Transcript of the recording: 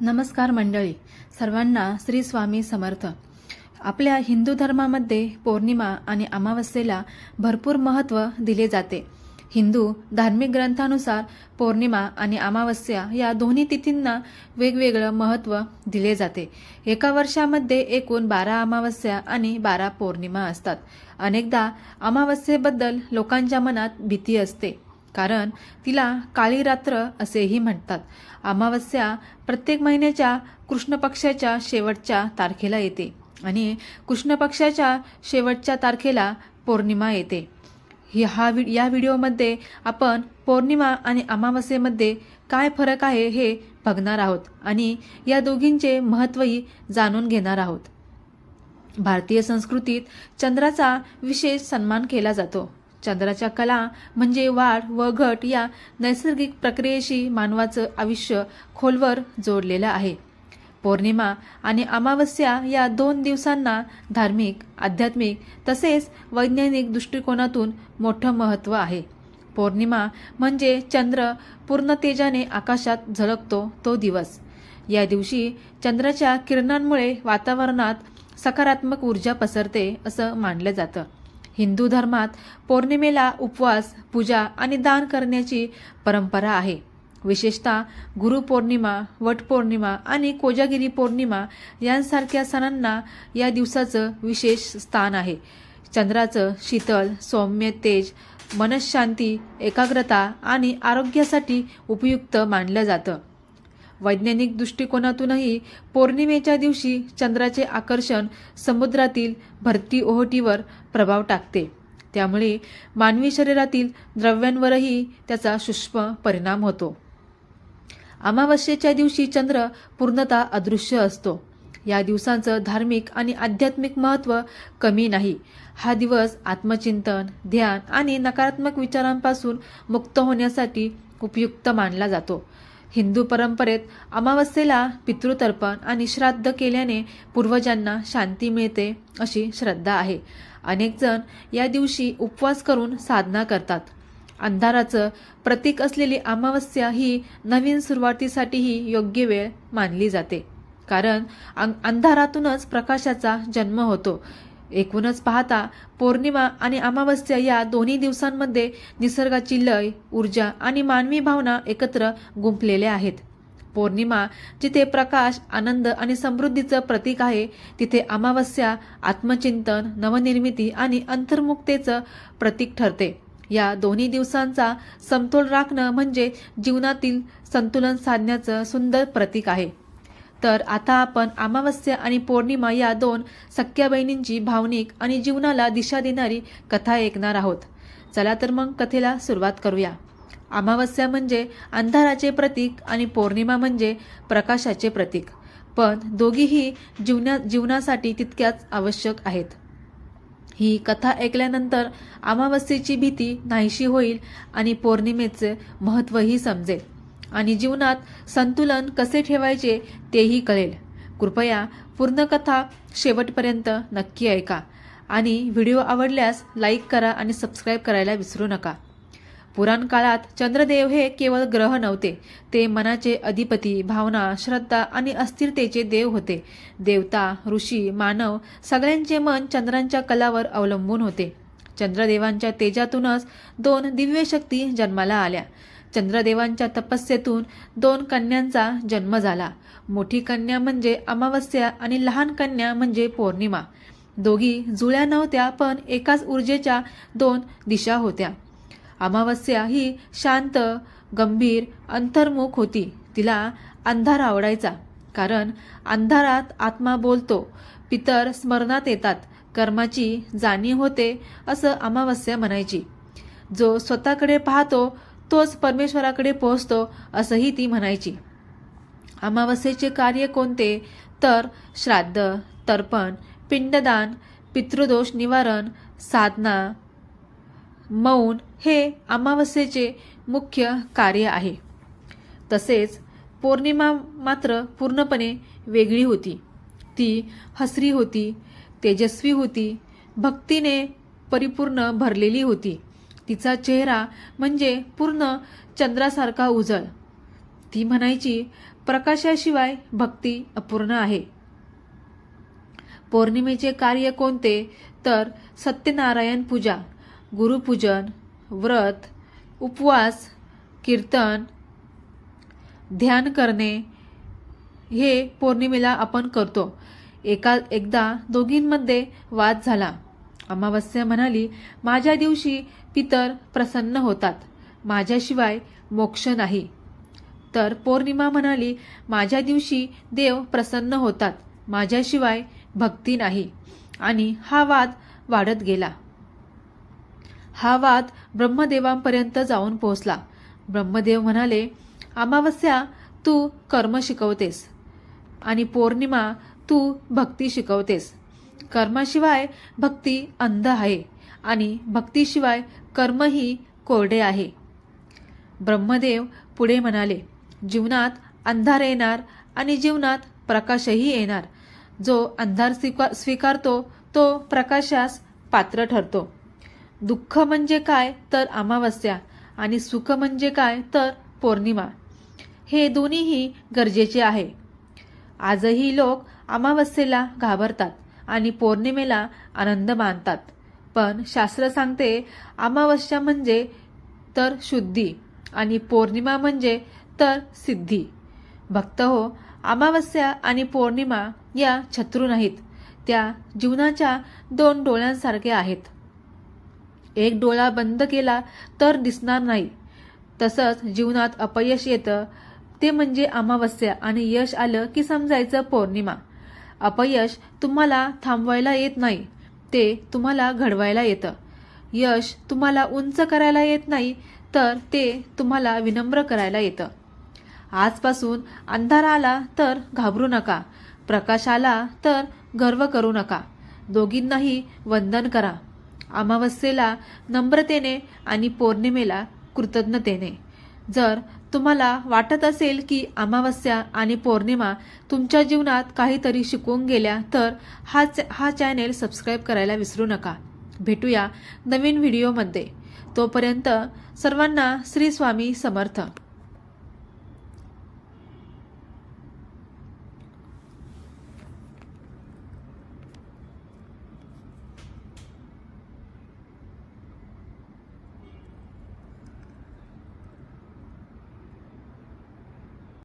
नमस्कार मंडळी. सर्वांना श्री स्वामी समर्थ. आपल्या हिंदू धर्मामध्ये पौर्णिमा आणि अमावस्येला भरपूर महत्त्व दिले जाते. हिंदू धार्मिक ग्रंथानुसार पौर्णिमा आणि अमावस्या या दोन्ही तिथींना वेगवेगळं महत्त्व दिले जाते. एका वर्षामध्ये एकूण बारा अमावस्या आणि बारा पौर्णिमा असतात. अनेकदा अमावस्येबद्दल लोकांच्या मनात भीती असते. कारण तिला काळी रात्र असेही म्हणतात. अमावस्या प्रत्येक महिन्याच्या कृष्ण पक्षाच्या शेवटच्या तारखेला येते आणि कृष्ण पक्षाच्या शेवटच्या तारखेला पौर्णिमा येते. ही हा या व्हिडिओमध्ये आपण पौर्णिमा आणि अमावस्येमध्ये काय फरक आहे हे बघणार आहोत आणि या दोघींचे महत्त्वही जाणून घेणार आहोत. भारतीय संस्कृतीत चंद्राचा विशेष सन्मान केला जातो. चंद्राच्या कला म्हणजे वाढ व घट या नैसर्गिक प्रक्रियेशी मानवाचं आयुष्य खोलवर जोडलेलं आहे. पौर्णिमा आणि अमावस्या या दोन दिवसांना धार्मिक आध्यात्मिक तसेच वैज्ञानिक दृष्टिकोनातून मोठं महत्त्व आहे. पौर्णिमा म्हणजे चंद्र पूर्ण तेजाने आकाशात झळकतो तो दिवस. या दिवशी चंद्राच्या किरणांमुळे वातावरणात सकारात्मक ऊर्जा पसरते असं मानलं जातं. हिंदू धर्मात पौर्णिमेला उपवास पूजा आणि दान करण्याची परंपरा आहे. विशेषतः गुरुपौर्णिमा वटपौर्णिमा आणि कोजागिरी पौर्णिमा यांसारख्या सणांना या दिवसाचं विशेष स्थान आहे. चंद्राचं शीतल सौम्य तेज मनशांती एकाग्रता आणि आरोग्यासाठी उपयुक्त मानलं जातं. वैज्ञानिक दृष्टिकोनातूनही पौर्णिमेच्या दिवशी चंद्राचे आकर्षण समुद्रातील भरती ओहोटीवर प्रभाव टाकते. त्यामुळे मानवी शरीरातील द्रव्यांवरही त्याचा सूक्ष्म परिणाम होतो. अमावस्येच्या दिवशी चंद्र पूर्णतः अदृश्य असतो. या दिवसांचं धार्मिक आणि आध्यात्मिक महत्त्व कमी नाही. हा दिवस आत्मचिंतन ध्यान आणि नकारात्मक विचारांपासून मुक्त होण्यासाठी उपयुक्त मानला जातो. हिंदू परंपरेत अमावस्येला पितृतर्पण आणि श्राद्ध केल्याने पूर्वजांना शांती मिळते अशी श्रद्धा आहे. अनेक जण या दिवशी उपवास करून साधना करतात. अंधाराचं प्रतीक असलेली अमावस्या ही नवीन सुरुवातीसाठीही योग्य वेळ मानली जाते. कारण अंधारातूनच प्रकाशाचा जन्म होतो. एकूणच पाहता पौर्णिमा आणि अमावस्या या दोन्ही दिवसांमध्ये निसर्गाची लय ऊर्जा आणि मानवी भावना एकत्र गुंफलेल्या आहेत. पौर्णिमा जिथे प्रकाश आनंद आणि समृद्धीचं प्रतीक आहे तिथे अमावस्या आत्मचिंतन नवनिर्मिती आणि अंतर्मुक्तेचं प्रतीक ठरते. या दोन्ही दिवसांचा समतोल राखणं म्हणजे जीवनातील संतुलन साधण्याचं सुंदर प्रतीक आहे. तर आता आपण अमावस्या आणि पौर्णिमा या दोन सख्या बहिणींची भावनिक आणि जीवनाला दिशा देणारी कथा ऐकणार आहोत. चला तर मग कथेला सुरुवात करूया. अमावस्या म्हणजे अंधाराचे प्रतीक आणि पौर्णिमा म्हणजे प्रकाशाचे प्रतीक. पण दोघीही जीवना जीवनासाठी तितक्याच आवश्यक आहेत. ही कथा ऐकल्यानंतर अमावस्येची भीती नाहीशी होईल आणि पौर्णिमेचे महत्त्वही समजेल. आणि जीवनात संतुलन कसे ठेवायचे तेही कळेल. कृपया पूर्ण कथा शेवटपर्यंत नक्की ऐका आणि व्हिडिओ आवडल्यास लाईक करा आणि सबस्क्राईब करायला विसरू नका. पुराण काळात चंद्रदेव हे केवळ ग्रह नव्हते ते मनाचे अधिपती भावना श्रद्धा आणि अस्थिरतेचे देव होते. देवता ऋषी मानव सगळ्यांचे मन चंद्रांच्या कलावर अवलंबून होते. चंद्रदेवांच्या तेजातूनच दोन दिव्य शक्ती जन्माला आल्या. चंद्रदेवांच्या तपस्येतून दोन कन्यांचा जन्म झाला. मोठी कन्या म्हणजे अमावस्या आणि लहान कन्या म्हणजे पौर्णिमा. दोघी जुळ्या नव्हत्या पण एकाच ऊर्जेच्या दोन दिशा होत्या. अमावस्या ही शांत गंभीर अंतर्मुख होती. तिला अंधार आवडायचा कारण अंधारात आत्मा बोलतो. पितर स्मरणात येतात कर्माची जाणीव होते असं अमावस्या म्हणायची. जो स्वतःकडे पाहतो तोच परमेश्वराकडे पोहोचतो असंही ती म्हणायची. अमावस्येचे कार्य कोणते? तर श्राद्ध तर्पण पिंडदान पितृदोष निवारण साधना मौन हे अमावस्येचे मुख्य कार्य आहे. तसेच पौर्णिमा मात्र पूर्णपणे वेगळी होती. ती हसरी होती तेजस्वी होती भक्तीने परिपूर्ण भरलेली होती. तिचा चेहरा म्हणजे पूर्ण चंद्रासारखा उजळ. ती म्हणायची प्रकाशाशिवाय भक्ती अपूर्ण आहे. पौर्णिमेचे कार्य कोणते? तर सत्यनारायण पूजा गुरुपूजन व्रत उपवास कीर्तन ध्यान करणे हे पौर्णिमेला आपण करतो. एका एकदा दोघींमध्ये वाद झाला. अमावस्या म्हणाली माझ्या दिवशी पितर प्रसन्न होतात. माझ्याशिवाय मोक्ष नाही. तर पौर्णिमा म्हणाली माझ्या दिवशी देव प्रसन्न होतात. माझ्याशिवाय भक्ती नाही. आणि हा वाद वाढत गेला. हा वाद ब्रह्मदेवांपर्यंत जाऊन पोहोचला. ब्रह्मदेव म्हणाले अमावस्या तू कर्म शिकवतेस. आणि पौर्णिमा तू भक्ती शिकवतेस. कर्माशिवाय भक्ती अंध आहे. आणि भक्तीशिवाय कर्मही कोरडे आहे. ब्रह्मदेव पुढे म्हणाले जीवनात अंधार येणार आणि जीवनात प्रकाशही येणार. जो अंधार स्वीकार स्वीकारतो तो प्रकाशास पात्र ठरतो. दुःख म्हणजे काय तर अमावस्या आणि सुख म्हणजे काय तर पौर्णिमा. हे दोन्हीही गरजेचे आहे. आजही लोक अमावस्येला घाबरतात आणि पौर्णिमेला आनंद मानतात. पण शास्त्र सांगते अमावस्या म्हणजे तर शुद्धी आणि पौर्णिमा म्हणजे तर सिद्धी. भक्त हो अमावस्या आणि पौर्णिमा या शत्रू नाहीत. त्या जीवनाच्या दोन डोळ्यांसारख्या आहेत. एक डोळा बंद केला तर दिसणार नाही. तसंच जीवनात अपयश येतं ते म्हणजे अमावस्या आणि यश आलं की समजायचं पौर्णिमा. अपयश तुम्हाला थांबवायला येत नाही. ते तुम्हाला घडवायला येतं. यश तुम्हाला उंच करायला येत नाही तर ते तुम्हाला विनम्र करायला येतं. आजपासून अंधार आला तर घाबरू नका प्रकाश आला तर गर्व करू नका. दोघींनाही वंदन करा. अमावस्येला नम्रतेने आणि पौर्णिमेला कृतज्ञतेने. जर तुम्हाला वाटत असेल की अमावस्या आणि पौर्णिमा तुमच्या जीवनात काहीतरी शिकवून गेल्या तर हा हा चॅनेल सबस्क्राईब करायला विसरू नका. भेटूया नवीन व्हिडिओमध्ये. तोपर्यंत सर्वांना श्री स्वामी समर्थ.